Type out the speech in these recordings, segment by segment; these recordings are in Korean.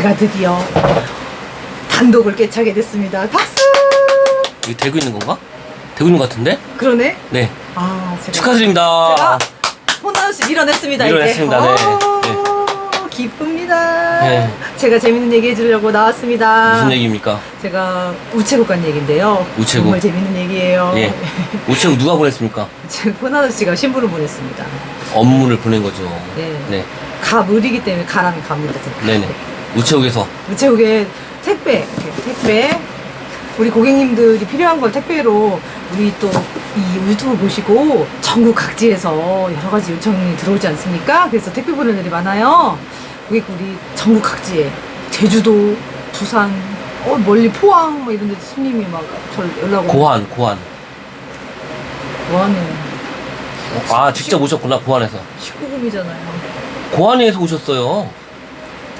제가 드디어 단독을 깨차게 됐습니다. 박수! 이거 되고 있는 건가? 되고 있는 것 같은데? 그러네? 네. 아, 제가. 축하드립니다. 제가 혼나없이 밀어냈습니다. 밀어냈습니다. 이제. 네. 오, 기쁩니다. 네. 제가 재밌는 얘기 해주려고 나왔습니다. 무슨 얘기입니까? 제가 우체국 간 얘기인데요. 우체국. 정말 재밌는 얘기예요. 예. 우체국 누가 보냈습니까? 우체국 혼아저씨가 신부를 보냈습니다. 업무를 보낸 거죠. 네. 네. 가을이기 때문에 가람이 갑니다. 제가. 네네. 우체국에서 우체국에 택배, 이렇게 택배. 우리 고객님들이 필요한 걸 택배로 우리 또 이 유튜브 보시고 전국 각지에서 여러 가지 요청이 들어오지 않습니까? 그래서 택배 보낼 일이 많아요. 우리 우리 전국 각지에 제주도, 부산, 어 멀리 포항 뭐 이런 데 손님이 막 절 연락 오고 고한, 고한. 뭐하는 아, 직접 오셨구나, 고한에서. 19금이잖아요. 고한에서 오셨어요.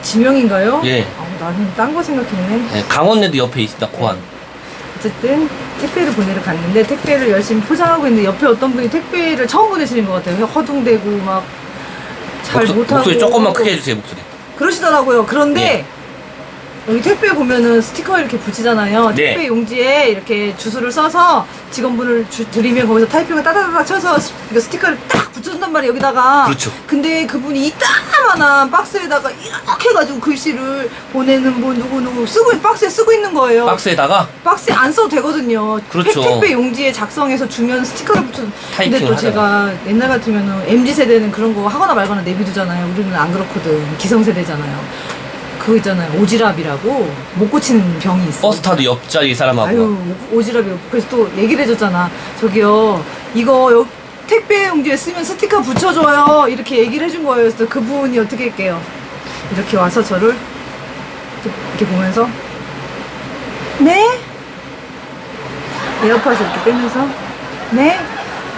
지명인가요? 예. 아, 나는 딴 거 생각했네. 네, 강원내도 옆에 있습니다, 고한. 어쨌든 택배를 보내러 갔는데 택배를 열심히 포장하고 있는데 옆에 어떤 분이 택배를 처음 보내시는 것 같아요. 허둥대고 막 잘 목소, 못하고 목소리 조금만 크게 해주세요, 목소리. 그러시더라고요. 그런데 예. 여기 택배 보면은 스티커 이렇게 붙이잖아요. 네. 택배 용지에 이렇게 주소를 써서 직원분을 주, 드리면 거기서 타이핑을 따다다닥 쳐서 스, 이거 스티커를 딱 붙여준단 말이에요 여기다가. 그렇죠. 근데 그분이 이따만한 박스에다가 이렇게 해가지고 글씨를 보내는 분 누구 누구 쓰고 박스에 쓰고 있는 거예요. 박스에다가 박스에 안 써도 되거든요. 그렇죠. 택, 배 용지에 작성해서 주면 스티커를 붙여. 근데 타이핑을 또. 제가 옛날 같으면은 MZ 세대는 그런 거 하거나 말거나 내비두잖아요. 우리는 안 그렇거든. 기성 세대잖아요. 그거 있잖아요. 오지랖이라고 못 고치는 병이 있어. 버스 타도 옆자리 사람하고. 아유 오지랖이. 그래서 또 얘기를 해줬잖아. 저기요 이거 여, 택배 용지에 쓰면 스티커 붙여줘요. 이렇게 얘기를 해준 거예요. 그래서 그분이 어떻게 할게요? 이렇게 와서 저를 이렇게 보면서 네? 에어팟을 이렇게 빼면서 네?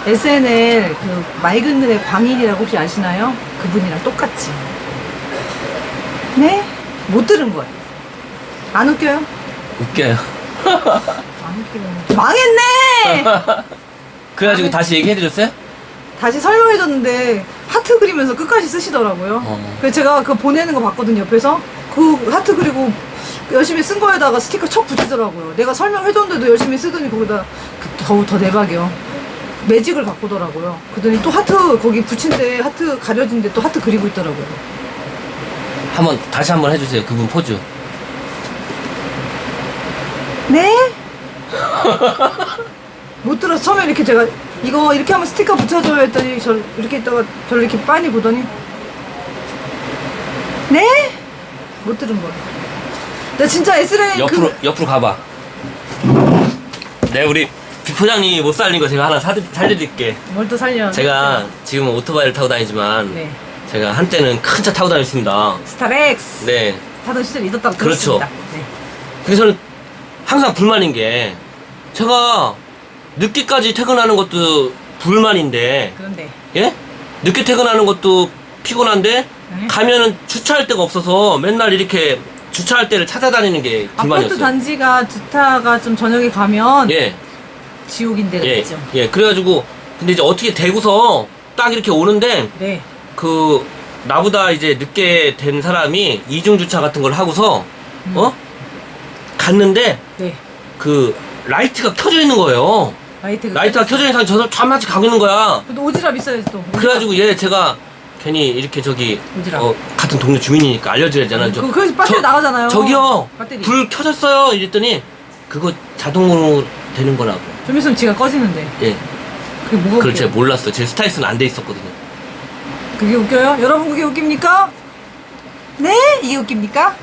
SNL 그 맑은 눈의 광인이라고 혹시 아시나요? 그분이랑 똑같이 네? 못 들은 거예요 안 웃겨요? 웃겨요. 안 웃기네 망했네! 그래가지고. 다시 얘기해드렸어요? 다시 설명해줬는데 하트 그리면서 끝까지 쓰시더라고요. 어. 그래서 제가 그 보내는 거 봤거든요 옆에서 그 하트 그리고 열심히 쓴 거에다가 스티커 척 붙이더라고요. 내가 설명해줬는데도 열심히 쓰더니 거기다 그 더, 더 대박이요. 매직을 갖고 오더라고요. 그러더니 또 하트 거기 붙인데 하트 가려진데 또 하트 그리고 있더라고요. 한번 다시 한번 해주세요. 그분 포즈. 네? 못 들어서 처음에 이렇게 제가 이거 이렇게 하면 스티커 붙여줘요 했더니 저 이렇게 있다가 저를 이렇게 빤히 보더니 네? 못 들은 거야. 나 진짜 S라인 옆으로 그 옆으로 가봐. 네 우리 비포장님이 못 살린 거 제가 하나 사드, 살려드릴게. 뭘 또 살려? 제가 지금 오토바이를 타고 다니지만 네 제가 한때는 큰 차 타고 다녔습니다. 스타렉스 네. 타던 시절이 있었다고 그렇죠. 들었습니다. 네. 그래서 저는 항상 불만인 게 제가 늦게까지 퇴근하는 것도 불만인데 그런데 예? 늦게 퇴근하는 것도 피곤한데 네. 가면은 주차할 데가 없어서 맨날 이렇게 주차할 때를 찾아다니는 게 아파트 불만이었어요. 단지가 두타가 좀 저녁에 가면 예. 지옥인데 예, 그죠? 예. 그래가지고 근데 이제 어떻게 대구서 딱 이렇게 오는데 네. 그 나보다 이제 늦게 된 사람이 이중 주차 같은 걸 하고서 음. 어 갔는데 네. 그 라이트가 켜져 있는 거예요. 라이트가 라이트가 켜져 있는 사람 저도 잠만치 가고 있는 거야. 오지랖 있어야지 또. 그래가지고 얘 제가 괜히 이렇게 저기 오지랖. 어, 같은 동네 주민이니까 알려줘야 되잖아요. 음, 그- 그래서 배터리 나가잖아요. 저기요 배터리. 불 켜졌어요 이랬더니 그거 자동으로 되는 거라고. 좀 있으면 지가 꺼지는데. 예. 그게 뭐가 그걸? 제가 몰랐어요. 제 스타일스는 안 돼 있었거든요. 그게 웃겨요? 여러분 그게 웃깁니까? 네? 이게 웃깁니까?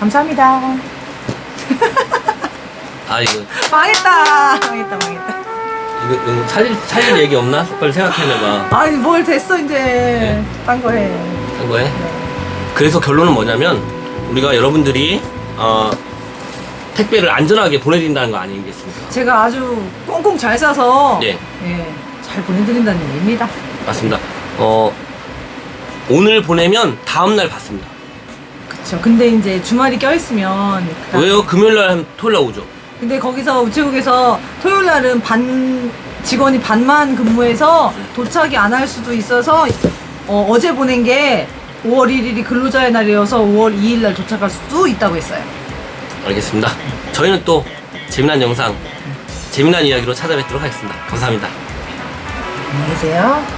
감사합니다. 아 이거 망했다. 망했다. 망했다. 이거, 이거 살릴 살릴 얘기 없나? 빨리 생각해내봐. 아니 뭘 됐어 이제. 네. 딴거 해. 한 거에. 그래서 결론은 뭐냐면 우리가 여러분들이 어, 택배를 안전하게 보내드린다는 거 아니겠습니까? 제가 아주 꽁꽁 잘 싸서 예. 예, 잘 보내드린다는 얘기입니다. 맞습니다. 어 오늘 보내면 다음 날 받습니다. 그쵸. 근데 이제 주말이 껴있으면. 그다음- 왜요? 금요일 날 토요일 날 오죠. 근데 거기서 우체국에서 토요일 날은 반 직원이 반만 근무해서 도착이 안 할 수도 있어서 어, 어제 보낸 게 5월 1일이 근로자의 날이어서 5월 2일 날 도착할 수 있다고 했어요. 알겠습니다. 저희는 또 재미난 영상, 재미난 이야기로 찾아뵙도록 하겠습니다. 감사합니다. 안녕히 계세요.